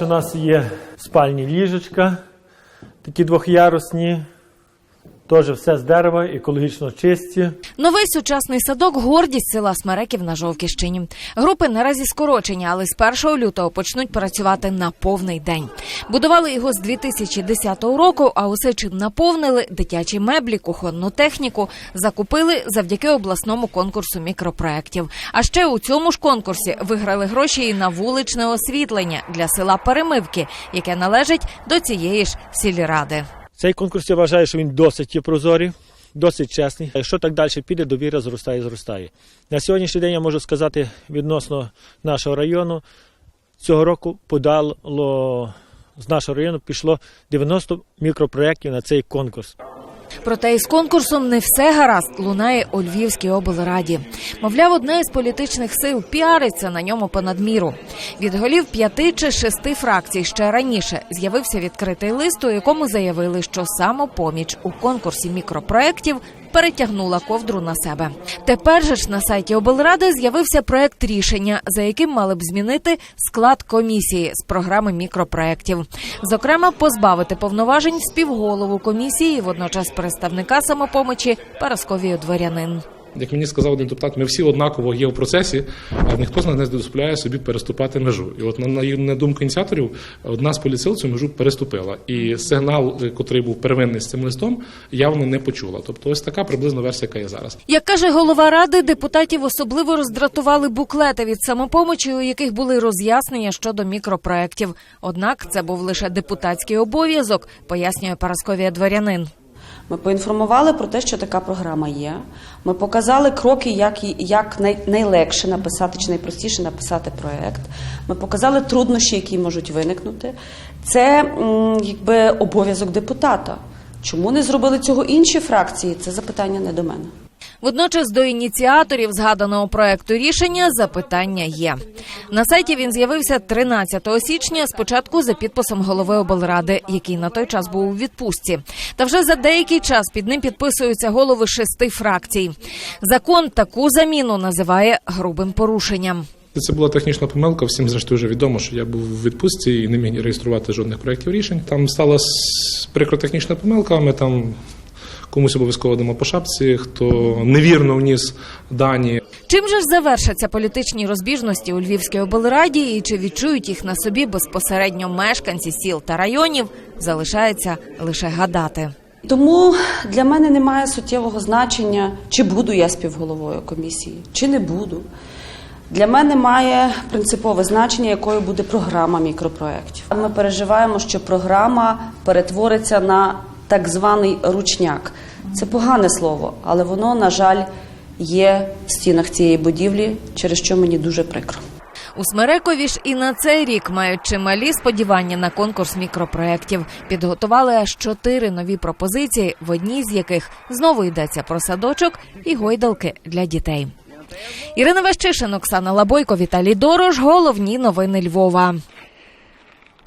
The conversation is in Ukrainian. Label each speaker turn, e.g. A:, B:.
A: У нас є спальні ліжечка, такі двохярусні, теж все з дерева, екологічно чисті.
B: Новий сучасний садок гордість села Смереків на Жовківщині. Групи наразі скорочені, але з 1 лютого почнуть працювати на повний день. Будували його з 2010 року, а усе чим наповнили дитячі меблі, кухонну техніку, закупили завдяки обласному конкурсу мікропроєктів. А ще у цьому ж конкурсі виграли гроші і на вуличне освітлення для села Перемивки, яке належить до цієї ж сільради.
A: Цей конкурс я вважаю, що він досить є прозорий, досить чесний. Якщо так далі піде, довіра зростає, зростає. На сьогоднішній день я можу сказати відносно нашого району. Цього року подало з нашого району пішло 90 мікропроєктів на цей конкурс.
B: Проте із конкурсом не все гаразд лунає у Львівській облраді. Мовляв, одна із політичних сил піариться на ньому понад міру. Від голів п'яти чи шести фракцій ще раніше з'явився відкритий лист, у якому заявили, що самопоміч у конкурсі мікропроєктів перетягнула ковдру на себе. Тепер же ж на сайті облради з'явився проект рішення, за яким мали б змінити склад комісії з програми мікропроєктів. Зокрема, позбавити повноважень співголову комісії, водночас представника самопомочі Парасковію дворянин.
C: Як мені сказав один депутат, ми всі однаково є в процесі, а ніхто з нас не дозволяє собі переступати межу. І от на, думку ініціаторів, одна з поліцил цю межу переступила. І сигнал, який був первинний з цим листом, явно не почула. Тобто, ось така приблизно версія, яка є зараз.
B: Як каже голова ради, депутатів особливо роздратували буклети від самопомочі, у яких були роз'яснення щодо мікропроєктів. Однак це був лише депутатський обов'язок, пояснює Парасковія дворянин.
D: Ми поінформували про те, що така програма є. Ми показали кроки, як, як найлегше написати чи найпростіше написати проект. Ми показали труднощі, які можуть виникнути. Це якби обов'язок депутата. Чому не зробили цього інші фракції? Це запитання не до мене.
B: Водночас до ініціаторів згаданого проекту рішення запитання є. На сайті він з'явився 13 січня, спочатку за підписом голови облради, який на той час був у відпустці. Та вже за деякий час під ним підписуються голови шести фракцій. Закон таку заміну називає грубим порушенням.
C: Це була технічна помилка. Всім зрештою вже відомо, що я був в відпустці і не міг реєструвати жодних проєктів рішень. Там сталася прикро технічна помилка. Ми там комусь обов'язково дамо по шапці, хто невірно вніс дані.
B: Чим же ж завершаться політичні розбіжності у Львівській облраді і чи відчують їх на собі безпосередньо мешканці сіл та районів, залишається лише гадати.
D: Тому для мене немає суттєвого значення, чи буду я співголовою комісії, чи не буду. Для мене має принципове значення, якою буде програма мікропроєктів. Ми переживаємо, що програма перетвориться на так званий ручняк. Це погане слово, але воно, на жаль, є в стінах цієї будівлі, через що мені дуже прикро.
B: У Смерекові ж і на цей рік мають чималі сподівання на конкурс мікропроєктів. Підготували аж чотири нові пропозиції, в одній з яких знову йдеться про садочок і гойдалки для дітей. Ірина Вещишин, Оксана Лабойко, Віталій Дорож. Головні новини Львова.